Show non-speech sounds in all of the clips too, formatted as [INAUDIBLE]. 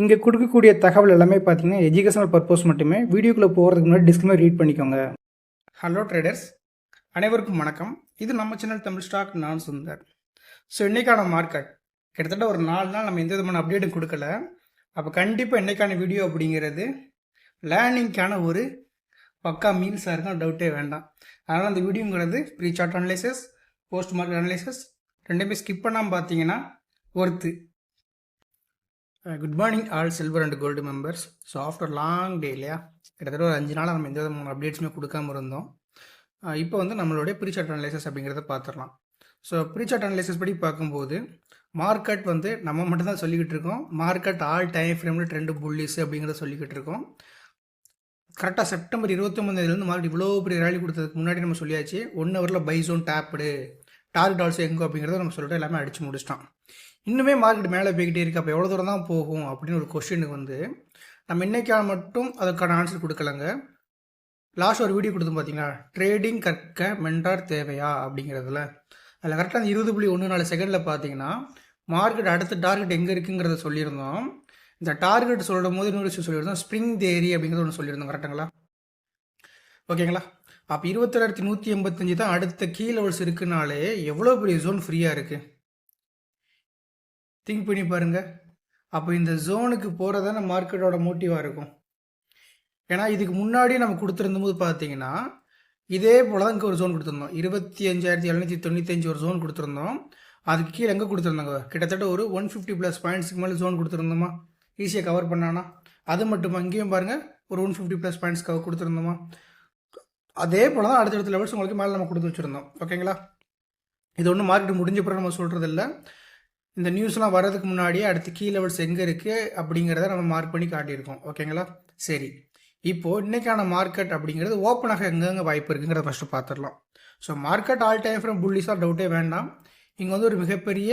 இங்கே கொடுக்கக்கூடிய தகவல் எல்லாமே பார்த்தீங்கன்னா எஜுகேஷனல் பர்பஸ் மட்டுமே வீடியோக்குள்ளே போகிறதுக்கு முன்னாடி டிஸ்கிளைமர் ரீட் பண்ணிக்கோங்க. ஹலோ ட்ரேடர்ஸ் அனைவருக்கும் வணக்கம். இது நம்ம சேனல் தமிழ் ஸ்டாக் நான் சுந்தர். ஸோ இன்றைக்கான மார்க்கெட் கிட்டத்தட்ட ஒரு நாலு நாள் நம்ம எந்த விதமான அப்டேட்டும் கொடுக்கல. அப்போ கண்டிப்பாக இன்றைக்கான வீடியோ அப்படிங்கிறது லேர்னிங்க்கான ஒரு பக்கா மீல்ஸாக இருக்கும் டவுட்டே வேண்டாம். அதனால் அந்த வீடியோங்கிறது pre chart analysis post market analysis ரெண்டுமே ஸ்கிப் பண்ணாமல் பார்த்தீங்கன்னா worth good morning all silver and gold members so after long day இல்லையா? கிட்டத்தட்ட ஒரு அஞ்சு நாளாக நம்ம எந்த விதமான அப்டேட்ஸுமே கொடுக்காம இருந்தோம். Uh, இப்போ வந்து நம்மளுடைய ப்ரீசார்ட் அனலைசஸ் அப்படிங்கிறத பார்த்துடலாம். ஸோ ப்ரீசார்ட் அனலைசஸ் படி பார்க்கும்போது மார்க்கெட் வந்து நம்ம மட்டும் தான் சொல்லிக்கிட்டு இருக்கோம். மார்க்கெட் ஆல் டைம் ஃப்ரேமில் ட்ரெண்டு புள்ளிஸ் அப்படிங்கிறத சொல்லிக்கிட்டு இருக்கோம். கரெக்டாக செப்டம்பர் இருபத்தொம்பதுலேருந்து மார்க்கெட் இவ்வளோ பெரிய ரேலி கொடுத்ததுக்கு முன்னாடி நம்ம சொல்லியாச்சு ஒன் ஹவரில் buy zone tapped target also எங்கோ? அப்படிங்கிறத நம்ம சொல்லிட்டு எல்லாமே அடிச்சு முடிச்சிட்டோம். இன்னுமே மார்க்கெட் மேலே போய்கிட்டே இருக்குது அப்போ எவ்வளோ தூரம் தான் போகும் அப்படின்னு ஒரு கொஸ்டினுக்கு வந்து நம்ம இன்னைக்கான மட்டும் அதுக்கான ஆன்சர் கொடுக்கலங்க. லாஸ்ட் ஒரு வீடியோ கொடுத்து பார்த்தீங்களா ட்ரேடிங் கற்க மென்டார் தேவையா? அப்படிங்கிறதுல. அதில் கரெக்டாக அந்த இருபது புள்ளி ஒன்று நாலு செகண்டில் பார்த்தீங்கன்னா மார்க்கெட் அடுத்த டார்கெட் எங்கே இருக்குங்கிறத சொல்லியிருந்தோம். இந்த டார்கெட் சொல்லும் போது இன்னொரு விஷயம் சொல்லியிருந்தோம். ஸ்ப்ரிங் தேரி அப்படிங்கிறது ஒன்று சொல்லியிருந்தோம். கரெக்டுங்களா ஓகேங்களா அப்போ இருபத்தேழாயிரத்தி நூற்றி எண்பத்தஞ்சு தான் அடுத்த கீ லெவல்ஸ் இருக்குனாலே எவ்வளோ பெரிய ஜோன் ஃப்ரீயாக இருக்குது திங்க் பண்ணி பாருங்க. அப்போ இந்த ஜோனுக்கு போகிறது மார்க்கெட்டோட மோட்டிவாக இருக்கும். ஏன்னா இதுக்கு முன்னாடி நம்ம கொடுத்துருந்தபோது பார்த்தீங்கன்னா இதே போல தான் இங்கே ஒரு ஜோன் கொடுத்துருந்தோம். இருபத்தி அஞ்சாயிரத்தி எழுநூற்றி தொண்ணூத்தஞ்சு ஒரு ஜோன் கொடுத்துருந்தோம். அதுக்கு கீழே எங்கே கொடுத்துருந்தாங்க? கிட்டத்தட்ட ஒரு ஒன் ஃபிஃப்டி ப்ளஸ் பாயிண்ட்ஸ்க்கு மேலே ஜோன் கொடுத்துருந்தோமா? ஈஸியாக கவர் பண்ணானா? அது மட்டும்? இங்கேயும் பாருங்கள் ஒரு one fifty plus points cover கொடுத்துருந்தோமா? அதே போல தான் அடுத்தடுத்த லெவல்ஸ் உங்களுக்கு மேலே நம்ம கொடுத்து வச்சுருந்தோம். ஓகேங்களா இது ஒன்றும் மார்க்கெட் முடிஞ்ச பிறகு நம்ம சொல்கிறது இல்லை இந்த நியூஸ்லாம் வர்றதுக்கு முன்னாடியே அடுத்து கீ லெவல்ஸ் எங்கே இருக்குது அப்படிங்கிறத நம்ம மார்க் பண்ணி காட்டியிருக்கோம். ஓகேங்களா சரி. இப்போது இன்றைக்கான மார்க்கெட் அப்படிங்கிறது ஓப்பனாக எங்கெங்கே வாய்ப்பு இருக்குங்கிறத ஃபஸ்ட்டு பார்த்துடலாம் so market all time from புள்ளிஸாக டவுட்டே வேண்டாம். இங்கே வந்து ஒரு மிகப்பெரிய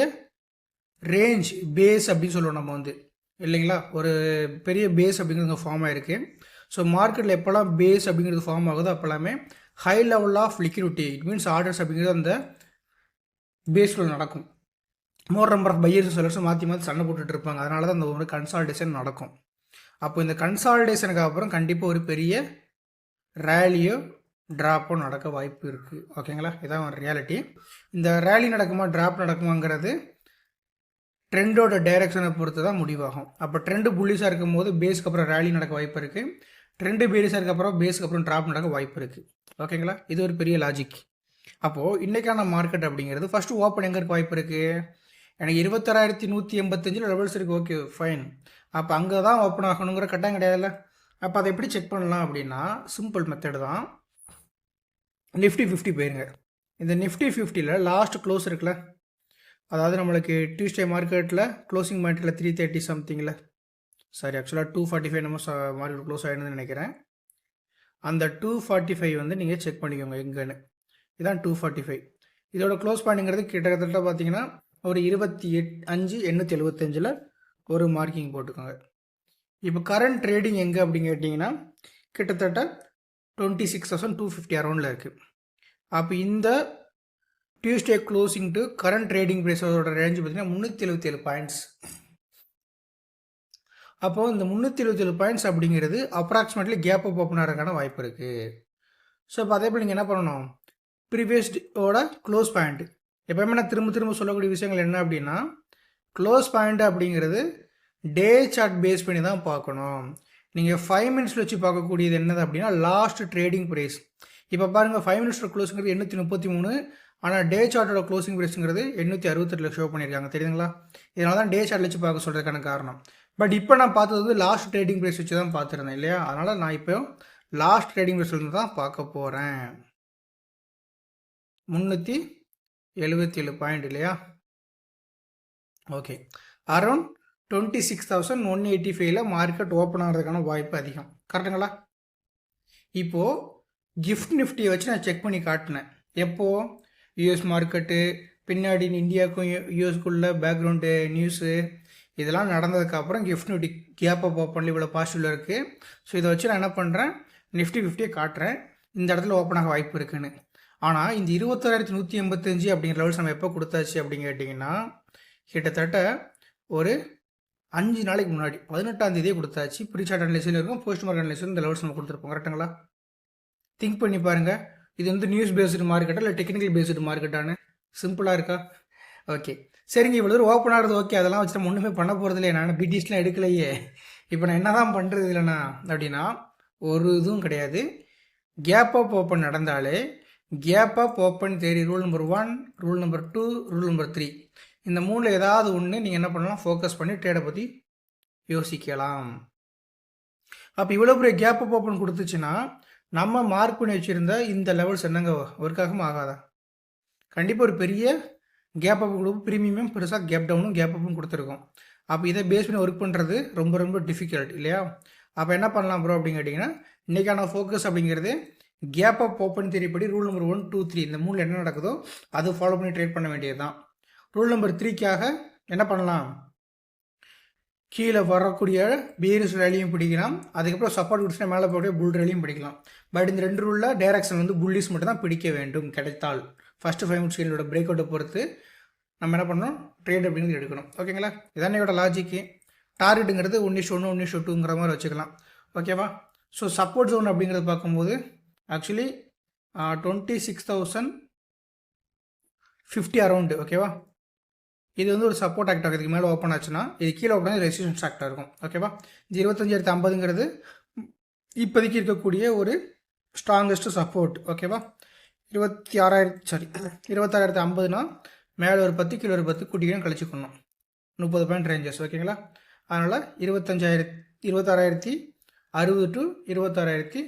ரேஞ்ச் பேஸ் அப்படின்னு சொல்லுவோம் நம்ம வந்து. இல்லைங்களா? ஒரு பெரிய பேஸ் அப்படிங்கிறது ஃபார்ம் ஆகிருக்கு ஸோ மார்க்கெட்டில் எப்போல்லாம் பேஸ் அப்படிங்கிறது ஃபார்ம் ஆகுதோ அப்போல்லாமே high level of liquidity it means orders அப்படிங்கிறது அந்த பேஸில் நடக்கும். மோர் நம்பர் ஆஃப் பையர்ஸும் செல்லர்ஸும் மாற்றி மாற்றி சண்டை போட்டுட்டு இருப்பாங்க. அதனால தான் அந்த ஒரு கன்சால்டேஷன் நடக்கும். அப்போ இந்த கன்சால்டேஷனுக்கு அப்புறம் கண்டிப்பாக ஒரு பெரிய ரேலியோ ட்ராப்போ நடக்க வாய்ப்பு இருக்குது ஓகேங்களா இதான் ஒரு ரியாலிட்டி இந்த ரேலி நடக்குமா ட்ராப் நடக்குமாங்கிறது ட்ரெண்டோட டைரக்ஷனை பொறுத்து தான் முடிவாகும். அப்போ ட்ரெண்டு புள்ளிஸாக இருக்கும் போது பேஸ்க்கு அப்புறம் ரேலி நடக்க வாய்ப்பு இருக்குது ட்ரெண்டு பேரிஸாக இருக்க அப்புறம் பேஸ்க்கு அப்புறம் ட்ராப் நடக்க வாய்ப்பு இருக்குது ஓகேங்களா இது ஒரு பெரிய லாஜிக் அப்போது இன்றைக்கான மார்க்கெட் அப்படிங்கிறது ஃபஸ்ட்டு ஓப்பன் எங்கே இருக்க வாய்ப்பு இருக்குது எனக்கு இருபத்தாறாயிரத்தி நூற்றி எண்பத்தஞ்சில் லெவல்ஸ் இருக்குது ஓகே ஃபைன் அப்போ அங்கே தான் ஓப்பன் ஆகணுங்கிற கட்டாயம் கிடையாதுல்ல? அப்போ அதை எப்படி செக் பண்ணலாம் அப்படின்னா சிம்பிள் மெத்தடு தான். நிஃப்டி ஃபிஃப்டி போயிருங்க. இந்த நிஃப்டி ஃபிஃப்டியில் லாஸ்ட் க்ளோஸ் இருக்குல்ல? அதாவது நம்மளுக்கு டியூஸ்டே மார்க்கெட்டில் க்ளோசிங் மார்க்கெட்டில் த்ரீ தேர்ட்டி சம்திங்கில் சாரி ஆக்சுவலாக டூ ஃபார்ட்டி ஃபைவ் நம்ம மார்க்கெட் க்ளோஸ் ஆகிடுன்னு நினைக்கிறேன். அந்த டூ ஃபார்ட்டி ஃபைவ் வந்து நீங்கள் செக் பண்ணிக்கோங்க எங்கன்னு. இதான் டூ ஃபார்ட்டி ஃபைவ் இதோட க்ளோஸ் பண்ணிங்கிறது கிட்டத்தட்ட பார்த்தீங்கன்னா ஒரு இருபத்தி எட் அஞ்சு எண்ணூற்றி எழுபத்தஞ்சில் ஒரு மார்க்கிங் போட்டுக்கோங்க. இப்போ கரண்ட் ட்ரேடிங் எங்கே அப்படின்னு கேட்டிங்கன்னா கிட்டத்தட்ட twenty six thousand two fifty அரௌண்டில் இருக்குது அப்போ இந்த Tuesday closing to current trading ப்ரைஸோட range பார்த்தீங்கன்னா முந்நூற்றி எழுபத்தி ஏழு பாயிண்ட்ஸ் அப்போது இந்த முந்நூற்றி எழுபத்தி ஏழு பாயிண்ட்ஸ் அப்படிங்கிறது அப்ராக்சிமேட்லி கேப் அப் ஓப்பன் ஆகிறதுக்கான வாய்ப்பு இருக்குது ஸோ இப்போ அதே போல் நீங்கள் என்ன பண்ணணும்? ப்ரீவியஸ்டோட க்ளோஸ் பாயிண்ட் எப்போயுமே நான் திரும்ப திரும்ப சொல்லக்கூடிய விஷயங்கள் என்ன அப்படின்னா க்ளோஸ் பாயிண்ட் அப்படிங்கிறது டே சார்ட் பேஸ் பண்ணி தான் பார்க்கணும். நீங்கள் ஃபைவ் மினிட்ஸில் வச்சு பார்க்கக்கூடியது என்னது அப்படின்னா லாஸ்ட் ட்ரேடிங் ப்ரைஸ் இப்போ பாருங்கள் ஃபைவ் மினிட்ஸோட க்ளோஸுங்கிறது எண்ணூற்றி முப்பத்தி மூணு ஆனால் டே சார்ட்டோட க்ளோசிங் ப்ரைஸுங்கிறது எண்ணூற்றி அறுபத்தெட்டில் ஷோ பண்ணியிருக்காங்க தெரியுதுங்களா? இதனால தான் டே சார்ட் வச்சு பார்க்க சொல்கிறதுக்கான காரணம். பட் இப்போ நான் பார்த்தது வந்து லாஸ்ட் ட்ரேடிங் ப்ரைஸ் வச்சு தான் பார்த்துருந்தேன் இல்லையா? அதனால் நான் இப்போ லாஸ்ட் ட்ரேடிங் ப்ரைஸ்லேருந்து தான் பார்க்க போகிறேன் முந்நூற்றி எழுபத்தி ஏழு பாயிண்ட் இல்லையா? Okay around twenty six thousand one eighty ஃபைவ்ல மார்க்கெட் ஓப்பன் ஆகிறதுக்கான வாய்ப்பு அதிகம். கரெக்டுங்களா இப்போது கிஃப்ட் நிஃப்டியை வச்சு நான் செக் பண்ணி காட்டினேன். எப்போது யூஎஸ் மார்க்கெட்டு பின்னாடி இந்தியாவுக்கும் யூஎஸ்க்குள்ள பேக்ரவுண்டு நியூஸு இதெல்லாம் நடந்ததுக்கப்புறம் கிஃப்ட் நிஃப்டி கேப் அப் ஓப்பனில் இவ்வளோ பாசிட்டிவில் இருக்குது ஸோ இதை வச்சு நான் என்ன பண்ணுறேன் நிஃப்டி ஃபிஃப்டியை காட்டுறேன். இந்த இடத்துல ஓப்பன் ஆக வாய்ப்பு இருக்குன்னு. ஆனால் இந்த இருபத்தோராயிரத்தி நூற்றி எண்பத்தஞ்சு அப்படிங்கிற லெவல்ஸ் நம்ம எப்போ கொடுத்தாச்சு அப்படின்னு கேட்டிங்கன்னா கிட்டத்தட்ட ஒரு அஞ்சு நாளைக்கு முன்னாடி பதினெட்டாம் தேதியே கொடுத்தாச்சு. ப்ரீசார்ட் சார்ட் இருக்கும் போஸ்ட் மார்க் அனலைஸில் இந்த லெவல்ஸ் நம்ம கொடுத்துருப்போம் கரெக்டுங்களா திங்க் பண்ணி பாருங்கள் இது வந்து நியூஸ் பேஸ்டு மார்க்கெட்டா இல்லை டெக்னிக்கல் பேஸ்டு மார்க்கெட்டானு சிம்பிளாக இருக்கா? ஓகே சரிங்க இவ்வளோ தூரம் ஓப்பன் ஆகிறது ஓகே அதெல்லாம் வச்சு நம்ம ஒன்றுமே பண்ண போகிறது இல்லையே. நான் பிடிஎஸ்லாம் எடுக்கலையே. இப்போ நான் என்ன தான் பண்ணுறது இல்லைண்ணா? அப்படின்னா ஒரு இதுவும் கிடையாது. கேப் அப் ஓப்பன் நடந்தாலே gap up open theory rule number one rule number two rule number three இந்த மூணில் ஏதாவது ஒன்று நீங்கள் என்ன பண்ணலாம்? ஃபோக்கஸ் பண்ணி ட்ரேடை பற்றி யோசிக்கலாம். அப்போ இவ்வளோ பெரிய கேப் அப் ஓப்பன் கொடுத்துச்சுன்னா நம்ம மார்க் பண்ணி வச்சுருந்த இந்த லெவல்ஸ் என்னங்க? ஒர்க்காகவும் ஆகாதா? கண்டிப்பாக ஒரு பெரிய கேப் அப் கொடுக்கும் ப்ரீமியம் பெருசாக கேப் டவுனும் கேப் அப்பும் கொடுத்துருக்கோம். அப்போ இதை பேஸ் பண்ணி ஒர்க் பண்ணுறது ரொம்ப ரொம்ப டிஃபிகல்ட் இல்லையா? அப்போ என்ன பண்ணலாம் ப்ரோ அப்படின்னு கேட்டிங்கன்னா இன்றைக்கான ஃபோக்கஸ் அப்படிங்கிறது gap up open தெரியப்படி rule number one two three இந்த மூணில் என்ன நடக்குதோ அதை ஃபாலோ பண்ணி ட்ரேட் பண்ண வேண்டியது தான் ரூல் நம்பர் த்ரீக்காக என்ன பண்ணலாம்? கீழே வரக்கூடிய பீரிஸ் ரேலியும் பிடிக்கலாம். அதுக்கப்புறம் சப்போர்ட் கொடுத்துனா மேலே போகக்கூடிய புல் ரேலியும் பிடிக்கலாம். பட் இந்த ரெண்டு ரூலில் டைரக்ஷன் வந்து புல்லிஸ் மட்டும் தான் பிடிக்க வேண்டும் கிடைத்தால். ஃபஸ்ட்டு ஃபைவ் மினிட்ஸ் ஸ்கீலோட பிரேக் அவுட்டை பொறுத்து நம்ம என்ன பண்ணணும்? ட்ரேட் அப்படிங்கிறது எடுக்கணும். ஓகேங்களா இதான் என்னோட லாஜிக்கு டார்கெட்டுங்கிறது ஒன்னிஷ் ஒன்று ஒன்னிஷ் டூங்கிற மாதிரி வச்சுக்கலாம். ஓகேவா ஸோ சப்போர்ட் ஜோன் அப்படிங்கிறது பார்க்கும்போது actually twenty six thousand fifty around ஓகேவா இது வந்து ஒரு சப்போர்ட் ஆக்ட் இதுக்கு மேலே ஓப்பன் ஆச்சுன்னா இது கீழே ஓப்பன் ரெசிஸ்டன்ஸ் ஆக்டாக இருக்கும். ஓகேவா இது இருபத்தஞ்சாயிரத்து ஐம்பதுங்கிறது இப்போதைக்கு இருக்கக்கூடிய ஒரு ஸ்ட்ராங்கஸ்ட் சப்போர்ட் ஓகேவா இருபத்தி ஆறாயிரத்து சாரி இருபத்தாறாயிரத்து ஐம்பதுனா மேலே ஒரு பத்து கீழே ஒரு பத்து குட்டிகளும் கழிச்சுக்கணும் முப்பது பாயிண்ட் ரேஞ்சஸ் ஓகேங்களா அதனால் இருபத்தஞ்சாயிரத்தி இருபத்தாறாயிரத்தி அறுபது டு இருபத்தாறாயிரத்தி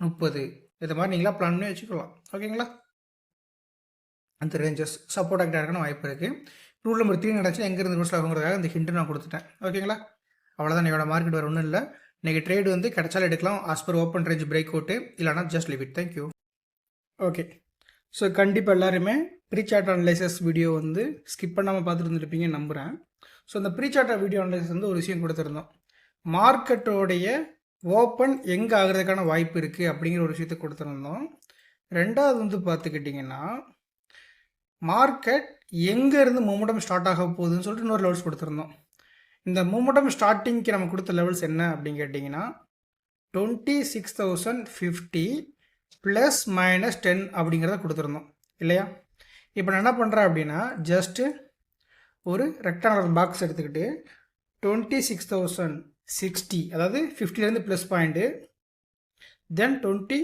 முப்பது. இது மாதிரி நீங்களாக பிளான் பண்ணி வச்சுக்கலாம். ஓகேங்களா அந்த ரேஞ்சஸ் சப்போர்ட் ஆக்டாக வாய்ப்பு இருக்குது ரூல் நம்பர் த்ரீ நடந்துச்சு. எங்கேருந்து ரூல்ஸ் ஆகுங்கிறதுக்காக இந்த ஹிண்ட்டு நான் கொடுத்துட்டேன். ஓகேங்களா அவ்வளோதான் என்னோட மார்க்கெட் வேறு ஒன்றும் இல்லை. இன்றைக்கி ட்ரேடு வந்து கிடைச்சாலும் எடுக்கலாம். As per open range break out இல்லைனா just leave thank you okay so கண்டிப்பாக எல்லாருமே ப்ரீசார்ட் அனலைசஸ் வீடியோ வந்து ஸ்கிப் பண்ணாமல் பார்த்துட்டு இருந்துருப்பீங்கன்னு நம்புகிறேன் ஸோ அந்த ப்ரீசார்ட் வீடியோ அனலைசஸ் வந்து ஒரு விஷயம் கொடுத்துருந்தோம். மார்க்கெட்டோடைய ஓப்பன் எங்கே ஆகிறதுக்கான வாய்ப்பு இருக்குது அப்படிங்கிற ஒரு விஷயத்தை கொடுத்துருந்தோம். ரெண்டாவது வந்து பார்த்துக்கிட்டிங்கன்னா மார்க்கெட் எங்கேருந்து மூமெண்டம் ஸ்டார்ட் ஆக போகுதுன்னு சொல்லிட்டு இன்னொரு லெவல்ஸ் கொடுத்துருந்தோம். இந்த மூமெண்டம் ஸ்டார்டிங்க்கு நம்ம கொடுத்த லெவல்ஸ் என்ன அப்படின்னு கேட்டிங்கன்னா twenty six thousand fifty plus minus ten அப்படிங்கிறத கொடுத்துருந்தோம். இல்லையா? இப்போ நான் என்ன பண்ணுறேன் அப்படின்னா ஜஸ்ட்டு ஒரு ரெக்டாங்குலர் பாக்ஸ் எடுத்துக்கிட்டு டுவெண்ட்டி சிக்ஸ் தௌசண்ட் சிக்ஸ்டி அதாவது ஃபிஃப்டிலேருந்து plus point then twenty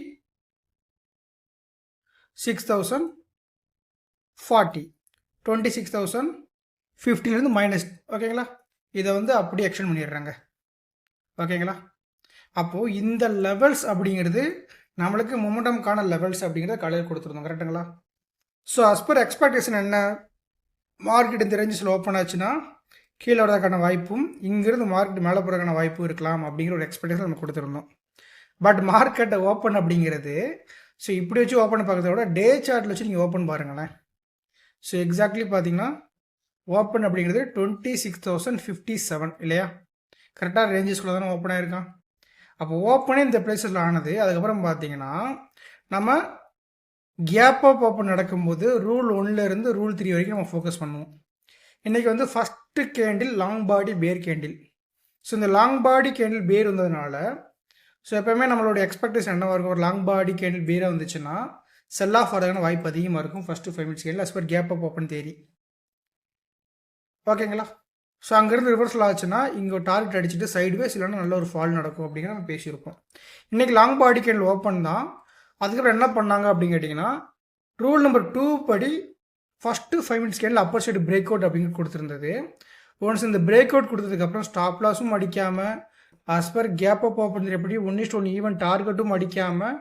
six thousand forty twenty six thousand ஃபிஃப்டிலேருந்து minus ஓகேங்களா இதை வந்து அப்படியே எக்ஸ்டெண்ட் பண்ணிடுறாங்க. ஓகேங்களா அப்போது இந்த லெவல்ஸ் அப்படிங்கிறது நம்மளுக்கு மொமெண்டம்கான லெவல்ஸ் அப்படிங்கிறத காலையில் கொடுத்துருந்தோம். கரெக்டுங்களா ஸோ அஸ் பர் எக்ஸ்பெக்டேஷன் என்ன? மார்க்கெட் இந்த ரேஞ்சஸில் ஓப்பன் ஆச்சுன்னா கீழே வரதுக்கான வாய்ப்பும் இங்கேருந்து மார்க்கெட் மேலே போகிறதுக்கான வாய்ப்பும் இருக்கலாம் அப்படிங்கிற ஒரு எக்ஸ்பெக்டேஷன் நம்ம கொடுத்துருந்தோம். பட் மார்க்கெட்டை ஓப்பன் அப்படிங்கிறது ஸோ இப்படி வச்சு ஓப்பன் பார்க்கறத விட டே சார்ட்டில் வச்சு நீங்கள் ஓப்பன் பாருங்களேன். ஸோ எக்ஸாக்ட்லி பார்த்தீங்கன்னா ஓப்பன் அப்படிங்கிறது twenty six thousand fifty seven இல்லையா கரெக்டாக ரேஞ்சஸ்குள்ளே தானே ஓப்பன் ஆகிருக்கான் அப்போ ஓப்பனே இந்த பிளேஸில் ஆனது அதுக்கப்புறம் பார்த்தீங்கன்னா நம்ம கேப் அப் ஓப்பன் நடக்கும்போது ரூல் ஒன்லேருந்து ரூல் த்ரீ வரைக்கும் நம்ம ஃபோக்கஸ் பண்ணுவோம். இன்றைக்கி வந்து first first candle long body bear candle so இந்த லாங் பாடி கேண்டில் பேர் வந்ததுனால ஸோ எப்போவுமே நம்மளோட எக்ஸ்பெக்டேஷன் என்னவாக இருக்கும்? ஒரு லாங் பாடி கேண்டில் பேராக வந்துச்சுன்னா செல் ஆஃப் ஆகிறதுக்கான வாய்ப்பு அதிகமாக இருக்கும். First five minutes candle as per gap up open தேரி ஓகேங்களா ஸோ அங்கேருந்து ரிவர்ஸில் ஆச்சுன்னா இங்கே ஒரு டார்கெட் அடிச்சுட்டு சைடுவேஸ் இல்லைன்னா நல்ல ஒரு ஃபால் நடக்கும் அப்படிங்கிற நம்ம பேசியிருப்போம். இன்றைக்கி லாங் பாடி கேண்டில் ஓப்பன் தான். அதுக்கப்புறம் என்ன பண்ணாங்க அப்படின்னு கேட்டிங்கன்னா ரூல் நம்பர் டூ படி first five minutes candle upper side break out அப்படிங்கிற கொடுத்துருந்தது. ஒன்ஸ் இந்த பிரேக் அவுட் கொடுத்ததுக்கப்புறம் ஸ்டாப் லாஸும் அடிக்காமல் as per gap up open எப்படி one is to one even டார்கெட்டும் அடிக்காமல்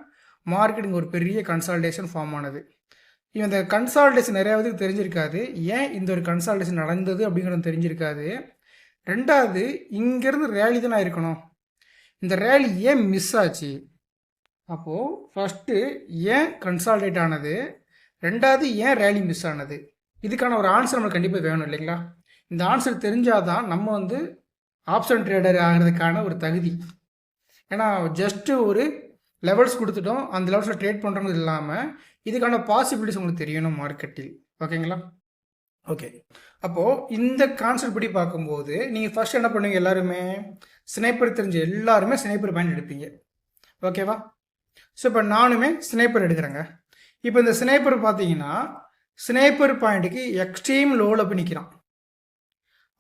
மார்க்கெட்டிங் ஒரு பெரிய கன்சால்டேஷன் ஃபார்ம் ஆனது. இந்த கன்சால்டேஷன் நிறையா பேருக்கு தெரிஞ்சிருக்காது. ஏன் இந்த ஒரு கன்சால்டேஷன் நடந்தது அப்படிங்கிறது தெரிஞ்சிருக்காது. ரெண்டாவது இங்கேருந்து ரேலி தானே இருக்கணும். இந்த ரேலி ஏன் மிஸ் ஆச்சு? அப்போது ஃபஸ்ட்டு ஏன் கன்சால்டேட் ஆனது? ரெண்டாவது ஏன் ரேலி மிஸ் ஆனது? இதுக்கான ஒரு ஆன்சர் நம்மளுக்கு கண்டிப்பாக வேணும் இல்லைங்களா? இந்த ஆன்சர் தெரிஞ்சால் தான் நம்ம வந்து ஆப்ஷன் ட்ரேடர் ஆகிறதுக்கான ஒரு தகுதி. ஏன்னா ஜஸ்ட்டு ஒரு லெவல்ஸ் கொடுத்துட்டோம் அந்த லெவல்ஸில் ட்ரேட் பண்ணுறது இல்லாமல் இதுக்கான பாசிபிலிட்டிஸ் உங்களுக்கு தெரியணும் மார்க்கெட்டில் ஓகேங்களா? ஓகே. அப்போது இந்த கான்செப்ட் படி பார்க்கும்போது நீங்கள் ஃபஸ்ட் என்ன பண்ணுவீங்க எல்லாருமே? ஸ்னைப்பர் தெரிஞ்ச எல்லாருமே ஸ்னைப்பர் பாயிண்ட் எடுப்பீங்க. ஓகேவா? ஸோ இப்போ நானுமே ஸ்னைப்பர் எடுக்கிறேங்க. இப்போ இந்த ஸ்னேப்பர் பார்த்தீங்கன்னா ஸ்னேப்பர் பாயிண்ட்டுக்கு எக்ஸ்ட்ரீம் லோவில் போய் நிற்கிறான்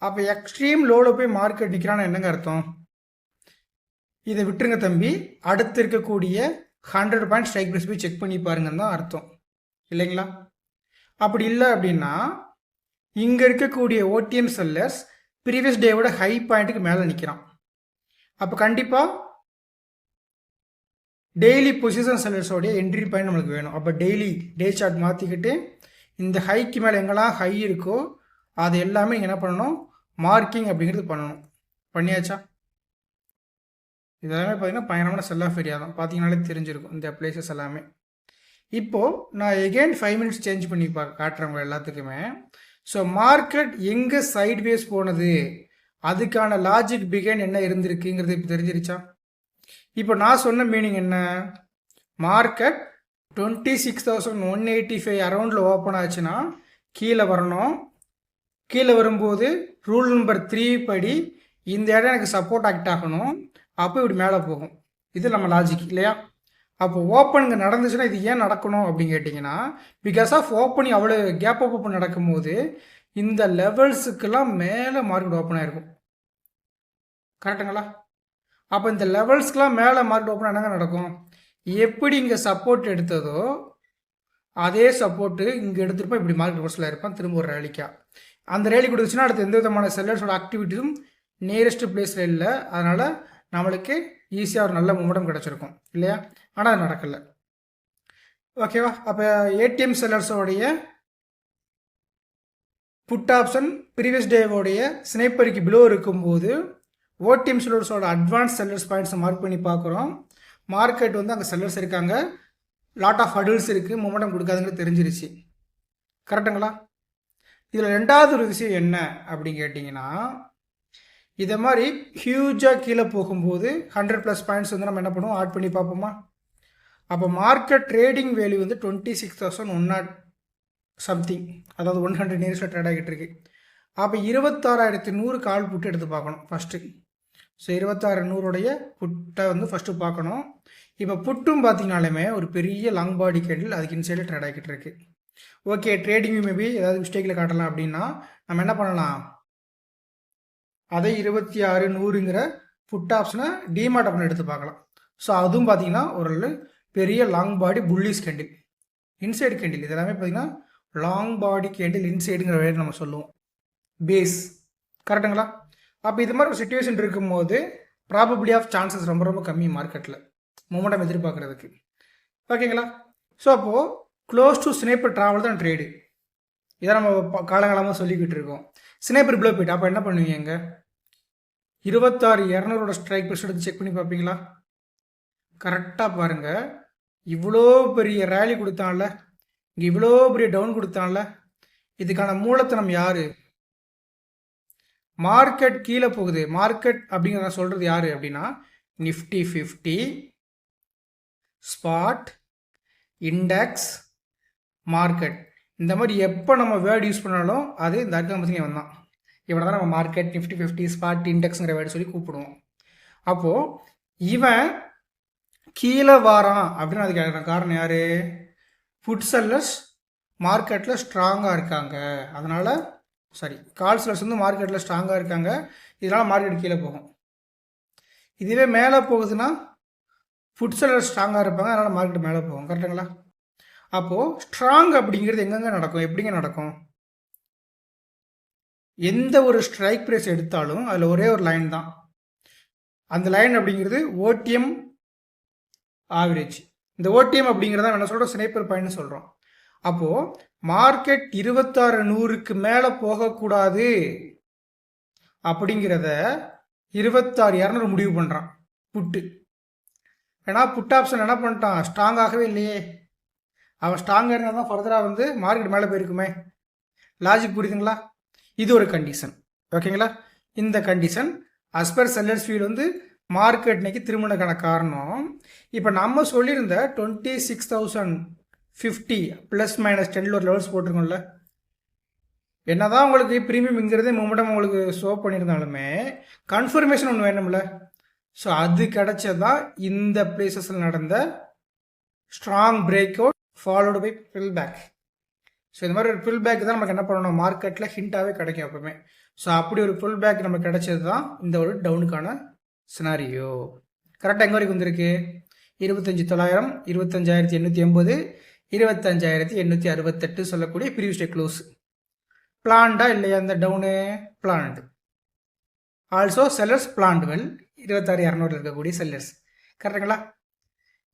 அப்போ எக்ஸ்ட்ரீம் லோவில் போய் மார்க்கெட் நிற்கிறான்னு என்னங்க அர்த்தம்? இதை விட்டுருங்க தம்பி. அடுத்து இருக்கக்கூடிய ஹண்ட்ரட் பாயிண்ட் ஸ்ட்ரைக் ப்ரைஸ் போய் செக் பண்ணி பாருங்கன்னு தான் அர்த்தம். இல்லைங்களா? அப்படி இல்லை அப்படின்னா இங்கே இருக்கக்கூடிய ஓடிஎம் செல்லர்ஸ் ப்ரீவியஸ் டேவோட ஹை பாயிண்ட்டுக்கு மேலே நிற்கிறான் அப்போ கண்டிப்பாக டெய்லி பொசிஷன் செல்லர்ஸோடைய என்ட்ரி பாயிண்ட் நம்மளுக்கு வேணும். அப்போ டெய்லி டே சார்ட் மாற்றிக்கிட்டு இந்த ஹைக்கு மேலே எங்கெல்லாம் ஹை இருக்கோ அது எல்லாமே நீங்கள் என்ன பண்ணணும்? மார்க்கிங் அப்படிங்கிறது பண்ணணும். பண்ணியாச்சா? இதெல்லாமே பார்த்தீங்கன்னா பயணமான செல் ஆஃப் ஏரியா தான். பார்த்தீங்கனாலே தெரிஞ்சிருக்கும் இந்த பிளேசஸ் எல்லாமே. இப்போது நான் எகெயின் ஃபைவ் மினிட்ஸ் சேஞ்ச் பண்ணி பா காட்டுறவங்க எல்லாத்துக்குமே. ஸோ மார்க்கெட் எங்கே சைட்வேஸ் போனது? அதுக்கான லாஜிக் பிகைன் என்ன இருந்திருக்குங்கிறது இப்போ தெரிஞ்சிருச்சா? இப்போ நான் சொன்ன மீனிங் என்ன? Market twenty six thousand one eighty five அரௌண்டில் open ஆச்சுன்னா கீழே வரணும். கீழே வரும்போது ரூல் நம்பர் த்ரீ படி இந்த இடம் எனக்கு சப்போர்ட் ஆக்ட் ஆகணும். அப்போ இப்படி மேலே போகும். இது நம்ம லாஜிக் இல்லையா? அப்போ ஓப்பனுங்க நடந்துச்சுன்னா இது ஏன் நடக்கணும் அப்படின்னு கேட்டிங்கன்னா பிகாஸ் ஆஃப் ஓப்பனிங் அவ்வளோ கேப் அப் ஓப்பன் நடக்கும்போது இந்த லெவல்ஸுக்கெல்லாம் மேலே மார்க்கெட் ஓப்பன் ஆகிருக்கும் கரெக்டுங்களா அப்போ இந்த லெவல்ஸ்க்கெலாம் மேலே மார்க்கெட் ஓப்பன் என்னங்க நடக்கும்? எப்படி இங்கே சப்போர்ட் எடுத்ததோ அதே சப்போர்ட்டு இங்கே எடுத்துருப்போம் இப்படி மார்க்கெட் கோர்ஸில் இருப்பான் திரும்ப ஒரு ரேலிக்கா அந்த ரேலி கொடுத்துச்சுன்னா அடுத்து எந்த விதமான செல்லர்ஸோட ஆக்டிவிட்டியும் நியரஸ்ட் பிளேஸில் இல்லை. அதனால் நம்மளுக்கு ஈஸியாக ஒரு நல்ல மூமெண்டம் கிடச்சிருக்கும். இல்லையா? ஆனால் அது நடக்கலை. ஓகேவா அப்போ ஏடிஎம் செல்லர்ஸோடைய புட் ஆப்ஷன் ப்ரீவியஸ் டேவோடைய ஸ்னைப்பருக்கு பிலோ இருக்கும்போது ஓடிஎம் செல்லர்ஸோட அட்வான்ஸ் செல்லர்ஸ் பாயிண்ட்ஸை மார்க் பண்ணி பார்க்குறோம் மார்க்கெட் வந்து அங்கே செல்லர்ஸ் இருக்காங்க. லாட் ஆஃப் அடல்ட்ஸ் இருக்குது மொமெண்டம் கொடுக்காதுங்கிறது தெரிஞ்சிருச்சு. கரெக்டுங்களா இதில் ரெண்டாவது ஒரு விஷயம் என்ன அப்படின்னு கேட்டிங்கன்னா இதை மாதிரி ஹியூஜாக கீழே போகும்போது ஹண்ட்ரட் ப்ளஸ் பாயிண்ட்ஸ் வந்து நம்ம என்ன பண்ணுவோம்? ஆட் பண்ணி பார்ப்போமா? அப்போ மார்க்கெட் ட்ரேடிங் வேல்யூ வந்து twenty six thousand one not something அதாவது ஒன் ஹண்ட்ரட் நியர்ஸில் ட்ரேட் ஆகிட்டு இருக்கு. அப்போ இருபத்தாறாயிரத்தி நூறு கால் புட்டு எடுத்து பார்க்கணும் ஃபஸ்ட்டு ஸோ இருபத்தாறு நூறுடைய புட்டை வந்து ஃபஸ்ட்டு பார்க்கணும். இப்போ புட்டும் பார்த்தீங்கனாலுமே ஒரு பெரிய லாங் பாடி கேண்டில் அதுக்கு இன்சைடில் ட்ரேட் ஆகிட்டு இருக்கு. ஓகே ட்ரேடிங் மேபி ஏதாவது மிஸ்டேக்கில் காட்டலாம் அப்படின்னா நம்ம என்ன பண்ணலாம்? அதை இருபத்தி ஆறு நூறுங்கிற புட் ஆப்ஷனை டிமார்ட் அப்படின்னு எடுத்து பார்க்கலாம். ஸோ அதுவும் பார்த்தீங்கன்னா ஒரு பெரிய long body bullish candle inside candle இதெல்லாமே பார்த்தீங்கன்னா லாங் பாடி கேண்டில் இன்சைடுங்கிற வேலை நம்ம சொல்லுவோம். பேஸ் கரெக்டுங்களா அப்போ இது மாதிரி ஒரு சுச்சுவேஷன் இருக்கும்போது ப்ராபபிளி ஆஃப் சான்சஸ் ரொம்ப ரொம்ப கம்மி மார்க்கெட்டில் மூமெண்டம் எதிர்பார்க்குறதுக்கு. ஓகேங்களா ஸோ அப்போது க்ளோஸ் டு ஸ்னேப்பர் ட்ராவல் தான் ட்ரேடு இதை நம்ம காலங்காலமாக சொல்லிக்கிட்டு இருக்கோம். ஸ்னேப்பர் இவ்வளோ போயிட்டு அப்போ என்ன பண்ணுவீங்க இருபத்தாறு இரநூறோட ஸ்ட்ரைக் ப்ரெஸ் எடுத்து செக் பண்ணி பார்ப்பீங்களா? கரெக்டாக பாருங்கள் இவ்வளோ பெரிய ரேலி கொடுத்தான்ல. இங்கே இவ்வளோ பெரிய டவுன் கொடுத்தான்ல. இதுக்கான மூலத்தனம் யார்? மார்க்கெட் கீழே போகுது. மார்க்கெட் அப்படிங்கிறத சொல்கிறது யார் அப்படின்னா Nifty fifty spot index market இந்த மாதிரி எப்போ நம்ம வேர்டு யூஸ் பண்ணாலும் அது இந்த அர்த்தம் வந்தான். இவனை தான் நம்ம மார்க்கெட் நிஃப்டி ஃபிஃப்டி ஸ்பாட் இண்டெக்ஸுங்கிற வேர்டு சொல்லி கூப்பிடுவோம். அப்போது இவன் கீழே வாரான் அப்படின்னு அது கேட்குறான் காரணம் யார்? ஃபுட் செல்லர்ஸ் மார்க்கெட்டில் ஸ்ட்ராங்காக இருக்காங்க. அதனால் சாரி கால் செல்லர்ஸ் வந்து மார்க்கெட்டில் ஸ்ட்ராங்காக இருக்காங்க. இதனால் மார்க்கெட் கீழே போகும். இதுவே மேலே போகுதுன்னா ஃபுட் செலர் ஸ்ட்ராங்காக இருப்பாங்க. அதனால் மார்க்கெட் மேலே போகும். கரெக்டுங்களா அப்போது ஸ்ட்ராங் அப்படிங்கிறது எங்கெங்கே நடக்கும்? எப்படிங்க நடக்கும்? எந்த ஒரு ஸ்ட்ரைக் ப்ரைஸ் எடுத்தாலும் அதில் ஒரே ஒரு லைன் தான். அந்த லைன் அப்படிங்கிறது ஓடிஎம் ஆவரேஜ். இந்த ஓடிஎம் அப்படிங்கிறத என்ன சொல்கிறோம் ஸ்னைப்பர் பாயிண்ட்னு சொல்கிறோம் அப்போது மார்க்கெட் இருபத்தாறு நூறுக்கு மேலே போகக்கூடாது. அப்படிங்கிறத இருபத்தாறு இரநூறு முடிவு பண்ணுறான் புட்டு. ஏன்னா புட் ஆப்ஷன் என்ன பண்ணிட்டான்? ஸ்ட்ராங்காகவே இல்லையே. அவன் ஸ்ட்ராங்காக இருந்தால் தான் ஃபர்தராக வந்து மார்க்கெட் மேலே போயிருக்குமே. லாஜிக் புரியுதுங்களா? இது ஒரு கண்டிஷன் ஓகேங்களா இந்த condition as per sellers feel வந்து மார்க்கெட் இன்னைக்கு திருமணக்கான காரணம் இப்போ நம்ம சொல்லியிருந்த twenty six thousand fifty plus minus டென்னில் ஒரு லெவல்ஸ் போட்டிருக்கோம்ல. என்னதான் உங்களுக்கு ப்ரீமியம்ங்கிறதே மூமெண்டம் உங்களுக்கு ஷோ பண்ணியிருந்தாலுமே கன்ஃபர்மேஷன் ஒன்று வேணும்ல. ஸோ அது கிடைச்சதான் இந்த பிளேசஸில் நடந்த strong break out followed by fill back so இந்த மாதிரி ஒரு ஃபில் பேக் தான் நமக்கு என்ன பண்ணணும்? மார்க்கெட்டில் ஹிண்ட்டாகவே கிடைக்கும் எப்பவுமே. ஸோ அப்படி ஒரு ஃபுல் பேக் நமக்கு கிடைச்சது தான் இந்த ஒரு டவுனுக்கான சினாரியோ கரெக்டாக எங்கே வரைக்கும் வந்திருக்கு? இருபத்தஞ்சி தொள்ளாயிரம் இருபத்தஞ்சாயிரத்தி எண்ணூற்றி எண்பது இருபத்தஞ்சாயிரத்தி எண்ணூற்றி அறுபத்தெட்டு சொல்லக்கூடிய ப்ரீவியஸ் டே க்ளோஸ் பிளான்டா இல்லையா அந்த down plant also sellers plant well இருபத்தாறு இரநூறுல இருக்கக்கூடிய செல்லர்ஸ் கரெக்டுங்களா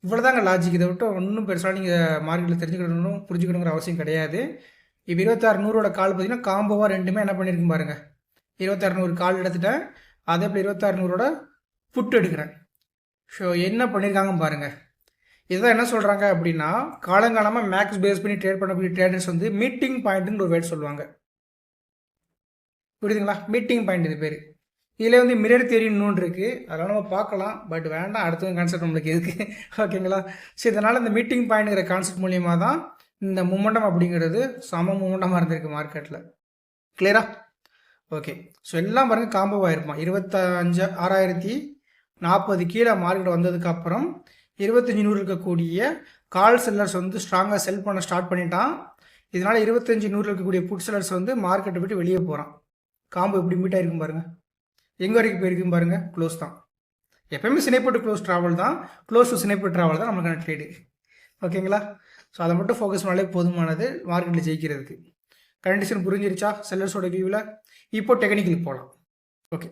இவ்வளோதாங்க லாஜிக் இதை விட்டு ஒன்றும் பெருசாக நீங்கள் மார்க்கெட்டில் தெரிஞ்சுக்கணும் புரிஞ்சுக்கணுங்கிற அவசியம் கிடையாது. இப்போ இருபத்தாறு நூறோட கால் பார்த்தீங்கன்னா காம்போவாக ரெண்டுமே என்ன பண்ணியிருக்கும் பாருங்கள் இருபத்தாறு நூறு கால் எடுத்துட்டேன். அதே போல் இருபத்தாறு நூறோட புட்டு எடுக்கிறேன். ஸோ என்ன பண்ணியிருக்காங்க பாருங்கள் இதுதான் என்ன சொல்கிறாங்க அப்படின்னா காலங்காலமாக மேக்ஸ் பேஸ் பண்ணி ட்ரேட் பண்ணக்கூடிய ட்ரேடர்ஸ் வந்து மீட்டிங் பாயிண்ட்டுன்னு ஒரு வேர்ட் சொல்லுவாங்க. புரியுதுங்களா? மீட்டிங் பாயிண்ட் இது பேர். இதில் வந்து மிரர் தேரின்னு இன்னொன்று இருக்குது அதெல்லாம் நம்ம பார்க்கலாம். பட் வேண்டாம் அடுத்த கான்செப்ட் நம்மளுக்கு எதுக்கு? [LAUGHS] ஓகேங்களா? ஸோ இதனால் இந்த மீட்டிங் பாயிண்ட்ங்கிற கான்செப்ட் மூலியமாக தான் இந்த மூமெண்டம் அப்படிங்கிறது சம மூமெண்டமாக இருந்திருக்கு மார்க்கெட்டில் கிளியரா ஓகே ஸோ எல்லாம் பாருங்கள் காம்போவாக இருப்பான் இருபத்தஞ்சு ஆறாயிரத்தி நாற்பது கீழே மார்க்கெட் வந்ததுக்கப்புறம் இருபத்தஞ்சி நூறு இருக்கக்கூடிய கால் செல்லர்ஸ் வந்து ஸ்ட்ராங்காக செல் பண்ண ஸ்டார்ட் பண்ணிட்டான். இதனால் இருபத்தஞ்சி நூறு இருக்கக்கூடிய புட் செல்லர்ஸ் வந்து மார்க்கெட்டை விட்டு வெளியே போகிறான் காம்போ எப்படி மீட் ஆகிருக்கும் பாருங்கள் எங்கே வரைக்கும் போயிருக்கும் பாருங்கள் க்ளோஸ் தான். எப்பயுமே சினைப்பட்டு க்ளோஸ் ட்ராவல் தான். க்ளோஸ் டு சினைப்பட்டு ட்ராவல் தான் நம்மளுக்கான ட்ரேடு ஓகேங்களா ஸோ அதை மட்டும் ஃபோக்கஸ் பண்ணாலே போதுமானது மார்க்கெட்டில் ஜெயிக்கிறதுக்கு. கண்டிஷன் புரிஞ்சிருச்சா? செல்லர்ஸோட வியூவில் இப்போ டெக்னிக்கல் போகலாம் ஓகே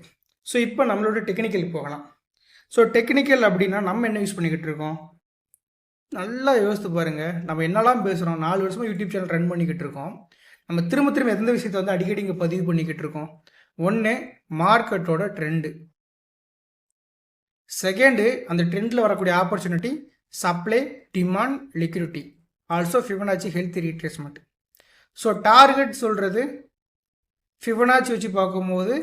ஸோ இப்போ நம்மளோட டெக்னிக்கல் போகலாம். ஸோ டெக்னிக்கல் அப்படின்னா நம்ம என்ன யூஸ் பண்ணிக்கிட்டு இருக்கோம்? நல்லா யோசித்து பாருங்கள் நம்ம என்னெல்லாம் பேசுகிறோம் நாலு வருஷமாக யூடியூப் சேனல் ரன் பண்ணிக்கிட்டு இருக்கோம். நம்ம திரும்ப திரும்ப எந்த விஷயத்தை வந்து அடிக்கடி இங்கே பதிவு பண்ணிக்கிட்டு இருக்கோம்? ஒன்று மார்க்கெட்டோட ட்ரெண்டு செகண்டு அந்த ட்ரெண்டில் வரக்கூடிய opportunity supply demand liquidity also Fibonacci health retracement so target சொல்கிறது ஃபிபனாச்சி வச்சு பார்க்கும்போது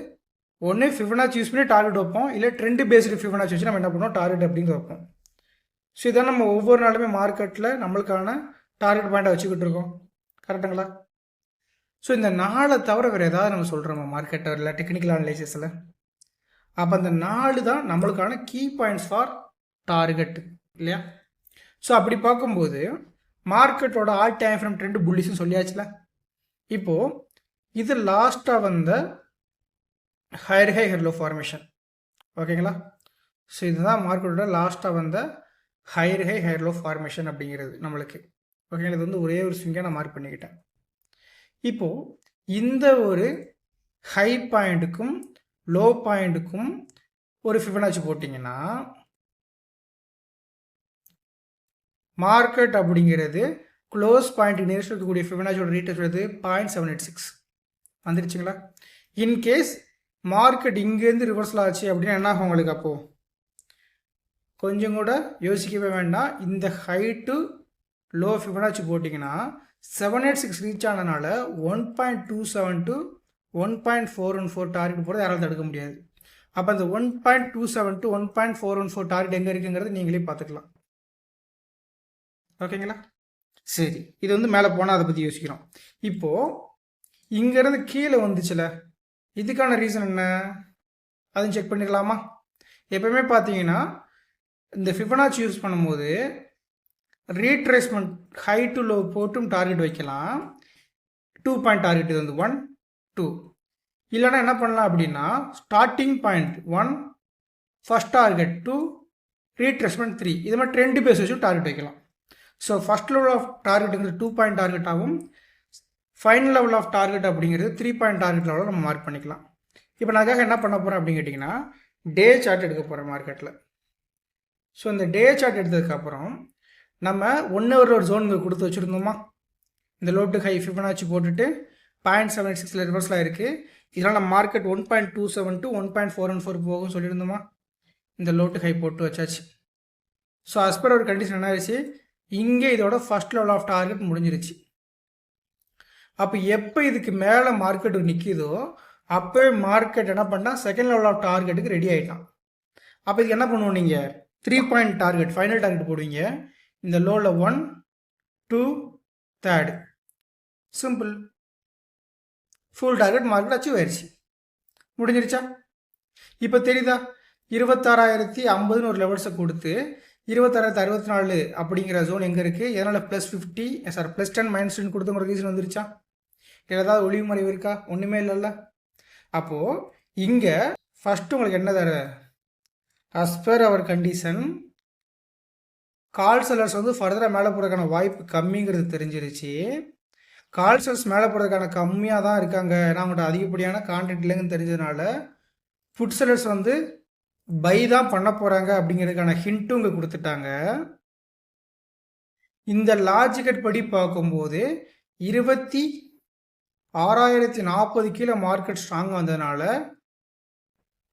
ஒன்று ஃபிபனாச்சி யூஸ் பண்ணி டார்கெட் வைப்போம். இல்லை ட்ரெண்டு பேஸ்டு ஃபிபனாச்சி வச்சு நம்ம என்ன பண்ணுவோம்? டார்கெட் அப்படிங்கிற வைப்போம். ஸோ இதான் நம்ம ஒவ்வொரு நாளுமே மார்க்கெட்டில் நம்மளுக்கான டார்கெட் பாயிண்ட்டாக வச்சுக்கிட்டு இருக்கோம். கரெக்டுங்களா ஸோ இந்த நாளை தவிர வேறு ஏதாவது நம்ம சொல்கிறோமா மார்க்கெட்டை இல்லை டெக்னிக்கல் அனலைசிஸில் அப்போ அந்த நாலு தான் நம்மளுக்கான கீ பாயிண்ட்ஸ் ஃபார் டார்கெட் இல்லையா? ஸோ அப்படி பார்க்கும்போது மார்க்கெட்டோட ஆல் டைம் ஃப்ரம் ட்ரெண்டு புள்ளிஸ்னு சொல்லியாச்சுல? இப்போது இது லாஸ்ட்டாக வந்த higher high higher low formation ஓகேங்களா ஸோ இதுதான் மார்க்கெட்டோட லாஸ்ட்டாக வந்த ஹையர் ஹை ஹையர்லோ ஃபார்மேஷன் அப்படிங்கிறது நம்மளுக்கு. ஓகேங்களா இது வந்து ஒரே ஒரு ஸ்விங்காக நான் மார்க் பண்ணிக்கிட்டேன். இப்போது இந்த ஒரு ஹை பாயிண்ட்டுக்கும் லோ பாயிண்ட்டுக்கும் ஒரு ஃபிபனாச்சி போட்டிங்கன்னா மார்க்கெட் அப்படிங்கிறது க்ளோஸ் பாயிண்ட் நியரஸ்ட் இருக்கக்கூடிய ஃபிபனாச்சியோட ரேட் சொல்கிறது பாயிண்ட் செவன் எயிட் சிக்ஸ் வந்துருச்சுங்களா? இன்கேஸ் மார்க்கெட் இங்கேருந்து ரிவர்ஸில் ஆச்சு அப்படின்னா என்ன ஆகும் உங்களுக்கு அப்போது கொஞ்சம் கூட யோசிக்கவே வேண்டாம். இந்த ஹைட்டு லோ ஃபிபனாச்சி போட்டிங்கன்னா செவன் எயிட் சிக்ஸ் ரீச் ஆனதுனால one point two seven to one point four one four target போகிறது யாராலும் தடுக்க முடியாது. அப்போ அந்த one point two seven to one point four one four target எங்கே இருக்குங்கிறது நீங்களே பார்த்துக்கலாம். ஓகேங்களா சரி இது வந்து மேலே போனால் அதை பற்றி யோசிக்கிறோம். இப்போது இங்கேருந்து கீழே வந்துச்சுல இதுக்கான ரீசன் என்ன? அதுவும் செக் பண்ணிடலாமா எப்பவுமே பார்த்தீங்கன்னா இந்த ஃபிபனாச்சி யூஸ் பண்ணும்போது ரீட்ரேஸ்மெண்ட் ஹை டு லோ போட்டும் டார்கெட் வைக்கலாம். டூ பாயிண்ட் டார்கெட் இது வந்து ஒன் டூ இல்லைனா என்ன பண்ணலாம் அப்படின்னா starting point one first target two retracement three இது மாதிரி ட்ரெண்டு பேஸ் வச்சு டார்கெட் வைக்கலாம். ஸோ ஃபஸ்ட் லெவல் ஆஃப் டார்கெட்டுங்கிறது டூ பாயிண்ட் டார்கெட் ஆகும். ஃபைனல் லெவல் ஆஃப் டார்கெட் அப்படிங்கிறது த்ரீ பாயிண்ட் டார்கெட் லெவலில் நம்ம மார்க் பண்ணிக்கலாம். இப்போ நாக்காக என்ன பண்ண போகிறேன் அப்படின்னு கேட்டிங்கன்னா டே சார்ட் எடுக்க போகிறேன் மார்க்கெட்டில் ஸோ இந்த டே சார்ட் எடுத்ததுக்கப்புறம் நம்ம ஒன் ஒரு ஒரு ஜோன் கொடுத்து வச்சுருந்தோமா? இந்த லோட்டு ஹை ஃபிஃபனாச்சு போட்டுட்டு பாயிண்ட் செவன் சிக்ஸில் ரிவர்ஸ்லாம் இருக்குது இதனால் நம்ம market one point two seven to one point four one four போகும் சொல்லியிருந்தோமா? இந்த லோட்டு ஹை போட்டு வச்சாச்சு. ஸோ அஸ் பர் ஒரு கண்டிஷன் என்ன ஆயிடுச்சு? இங்கே இதோட ஃபஸ்ட் லெவல் ஆஃப் டார்கெட் முடிஞ்சிருச்சு. அப்போ எப்போ இதுக்கு மேலே மார்க்கெட் நிற்கிதோ அப்போவே மார்க்கெட் என்ன பண்ணால் செகண்ட் லெவல் ஆஃப் டார்கெட்டுக்கு ரெடி ஆகிட்டான் அப்போ இதுக்கு என்ன பண்ணுவோம் நீங்கள் three point target final target போடுவீங்க. இந்த லோவில் one two third simple full target market achieve ஆயிடுச்சு முடிஞ்சிருச்சா? இப்போ தெரியுதா? இருபத்தாறாயிரத்தி ஐம்பதுன்னு ஒரு லெவல்ஸை கொடுத்து இருபத்தாறாயிரத்தி அறுபத்தி நாலு அப்படிங்கிற ஜோன் எங்கே இருக்குது எதனால் plus fifty sir plus ten minus ten கொடுத்தவங்க ரீசன் வந்துருச்சா? ஏதாவது ஒளிவு மறைவு இருக்கா? ஒன்றுமே இல்லைல்ல. அப்போது இங்கே ஃபஸ்ட்டு உங்களுக்கு என்ன தர? As per our condition call sellers வந்து ஃபர்தராக மேலே போகிறதுக்கான வாய்ப்பு கம்மிங்கிறது தெரிஞ்சிருச்சு. கால் செல்லர்ஸ் மேலே போகிறதுக்கான கம்மியாக தான் இருக்காங்க. ஏன்னா அவங்கள்ட்ட அதிகப்படியான கான்டென்ட் இல்லைங்கன்னு தெரிஞ்சதுனால ஃபுட் செல்லர்ஸ் வந்து பை தான் பண்ண போகிறாங்க அப்படிங்கிறதுக்கான ஹிண்ட்டும் இங்கே கொடுத்துட்டாங்க. இந்த லாஜிக்கட் படி பார்க்கும்போது இருபத்தி ஆறாயிரத்தி நாற்பது கீழே மார்க்கெட் ஸ்ட்ராங் வந்ததுனால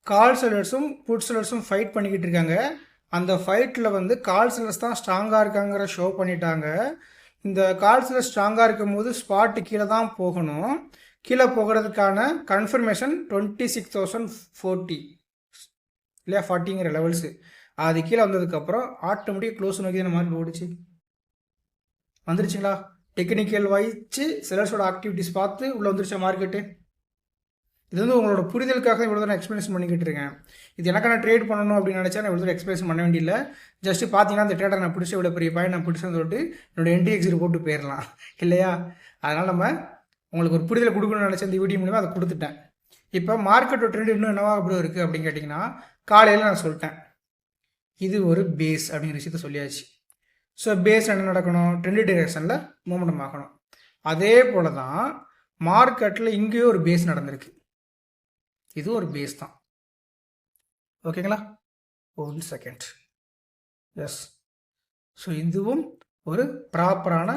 கால் செல்லர்ஸும் புட் செல்லர்ஸும் ஃபைட் பண்ணிக்கிட்டு இருக்காங்க. அந்த ஃபைட்டில் வந்து கால் செல்லர்ஸ் தான் ஸ்ட்ராங்காக இருக்காங்கிற ஷோ பண்ணிட்டாங்க. இந்த கால் செல்லர்ஸ் ஸ்ட்ராங்காக இருக்கும் போது ஸ்பாட்டு கீழே தான் போகணும். கீழே போகிறதுக்கான confirmation twenty six thousand forty இல்லையா ஃபார்ட்டிங்கிற லெவல்ஸு அது கீழே வந்ததுக்கப்புறம் ஆட்டோமேட்டிக் க்ளோஸ் நோக்கி இந்த மாதிரி ஓடிச்சு. வந்துருச்சுங்களா? டெக்னிக்கல் வைச்சு செலர்ஸோட ஆக்டிவிட்டிஸ் பார்த்து உள்ளே வந்துருச்சா மார்க்கெட்டு இது வந்து உங்களோட புரிதலுக்காக இவ்வளோ தூரம் எக்ஸ்பிளேஷன் பண்ணிக்கிட்டு இருக்கேன். இது நான் ட்ரேட் பண்ணணும் அப்படின்னு நினச்சா நான் இவ்வளோ எக்ஸ்பிளேஷன் பண்ண வேண்டியதில்லை. ஜஸ்ட் பார்த்தீங்கன்னா அந்த ட்ரேடர் நான் பிடிச்ச இவ்வளோ பெரிய பாயிண்ட் நான் பிடிச்சேன்னு சொல்லிட்டு என்னோட என்டிஎக்ஸி போட்டு போயிடலாம் இல்லையா? அதனால் நம்ம உங்களுக்கு ஒரு புரிதல் கொடுக்கணும்னு நினச்ச இந்த வீடியோ மூலிமா அதை கொடுத்துட்டேன். இப்போ மார்க்கெட்டோட ட்ரெண்ட் இன்னும் என்னவா அப்படி இருக்குது அப்படின்னு கேட்டிங்கன்னா காலையில் நான் சொல்லிட்டேன். இது ஒரு பேஸ் அப்படிங்கிற விஷயத்த சொல்லியாச்சு. ஸோ பேஸ் என்ன நடக்கணும்? ட்ரெண்டு டிரெக்ஷனில் மூமெண்டம் ஆகணும். அதே போல் தான் மார்க்கெட்டில் இங்கேயும் ஒரு பேஸ் நடந்திருக்கு. இதுவும் ஒரு பேஸ் தான். ஓகேங்களா ஒன் செகண்ட் எஸ் ஸோ இதுவும் ஒரு ப்ராப்பரான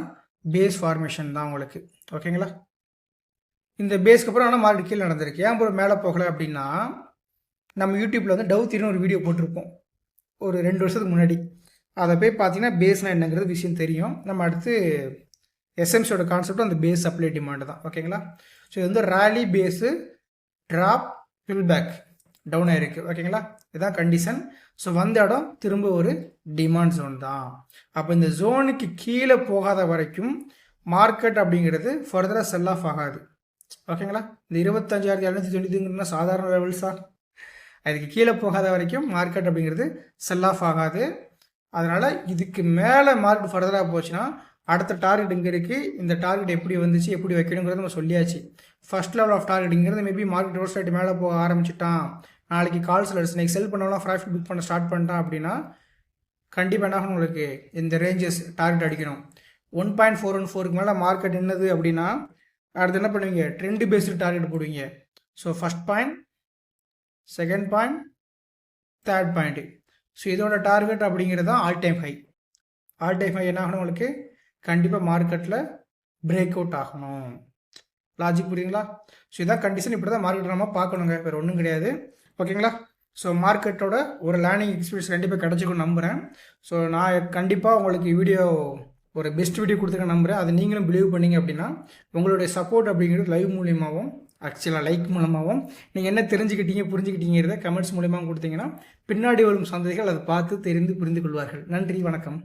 பேஸ் ஃபார்மேஷன் தான் உங்களுக்கு. ஓகேங்களா இந்த பேஸ்க்கு அப்புறம் ஆனால் மார்க்கெட் கீழே நடந்திருக்கு. ஏன் அப்புறம் மேலே போகலை அப்படின்னா நம்ம யூடியூப்பில் வந்து டவுத்தின்னு ஒரு வீடியோ போட்டிருப்போம். ஒரு ரெண்டு வருஷத்துக்கு முன்னாடி. அதை போய் பார்த்தீங்கன்னா பேஸ்னால் என்னங்கிறது விஷயம் தெரியும். நம்ம அடுத்து எஸ்எம்சியோட கான்செப்டும் அந்த பேஸ் சப்ளை டிமாண்டு தான். ஓகேங்களா ஸோ இது வந்து rally base drop fill back down ஆயிருக்கு ஓகேங்களா இதுதான் கண்டிஷன் ஸோ வந்த இடம் திரும்ப ஒரு டிமாண்ட் ஜோன் தான். அப்போ இந்த ஜோனுக்கு கீழே போகாத வரைக்கும் மார்க்கெட் அப்படிங்கிறது ஃபர்தராக செல் ஆஃப் ஆகாது. ஓகேங்களா இந்த இருபத்தஞ்சாயிரத்தி எழுநூற்றி தொண்ணூற்றிங்கிறதுனா சாதாரண லெவல்ஸா அதுக்கு கீழே போகாத வரைக்கும் மார்க்கெட் அப்படிங்கிறது செல் ஆஃப் ஆகாது. அதனால் இதுக்கு மேலே மார்க்கெட் ஃபர்தராக போச்சுன்னா அடுத்த டார்கெட் இங்கே இருக்குது இந்த டார்கெட் எப்படி வந்துச்சு எப்படி வைக்கணுங்கிறத நம்ம சொல்லியாச்சு. ஃபஸ்ட் லெவல் ஆஃப் டார்கெட்டுங்கிறது மேபி மார்க்கெட் ரோஸ் ரேட் மேலே போக ஆரம்பிச்சிட்டான். நாளைக்கு கால் செல்லர்ஸ் நெக்ஸ்ட் செல் பண்ணலாம் ப்ராஃபிட் புக் பண்ண ஸ்டார்ட் பண்ணிட்டான் அப்படின்னா கண்டிப்பாக என்ன ஆகணும் உங்களுக்கு? இந்த ரேஞ்சஸ் டார்கெட் அடிக்கணும். ஒன் பாயிண்ட் ஃபோர் ஒன் ஃபோருக்கு மேலே மார்க்கெட் என்னது அப்படின்னா அடுத்து என்ன பண்ணுவீங்க? ட்ரெண்டு பேஸ்டு டார்கெட் போடுவீங்க. So first point second point third point so இதோட டார்கெட் அப்படிங்கிறது தான் all time high all time high என்ன ஆகணும் உங்களுக்கு கண்டிப்பாக மார்க்கெட்டில் பிரேக் அவுட் ஆகணும். லாஜிக் புரியுங்களா ஸோ இதான் கண்டிஷன் இப்படி தான் மார்க்கெட் நம்ம பார்க்கணுங்க. வேறு ஒன்றும் கிடையாது. ஓகேங்களா ஸோ மார்க்கெட்டோட ஒரு லேர்னிங் எக்ஸ்பீரியன்ஸ் கண்டிப்பாக கிடச்சிக்கும் நம்புகிறேன் ஸோ நான் கண்டிப்பாக உங்களுக்கு வீடியோ ஒரு பெஸ்ட் வீடியோ கொடுத்துருக்க நம்புகிறேன் அதை நீங்களும் பிலீவ் பண்ணீங்க அப்படின்னா உங்களுடைய சப்போர்ட் அப்படிங்கிறது லைவ் மூலியமாகவும் ஆக்சுவலாக லைக் மூலமாகவும் நீங்கள் என்ன தெரிஞ்சுக்கிட்டீங்க புரிஞ்சுக்கிட்டீங்கிறத கமெண்ட்ஸ் மூலியமாக கொடுத்தீங்கன்னா பின்னாடி வரும் சந்ததிகள் அதை பார்த்து தெரிந்து புரிந்து கொள்வார்கள் நன்றி வணக்கம்.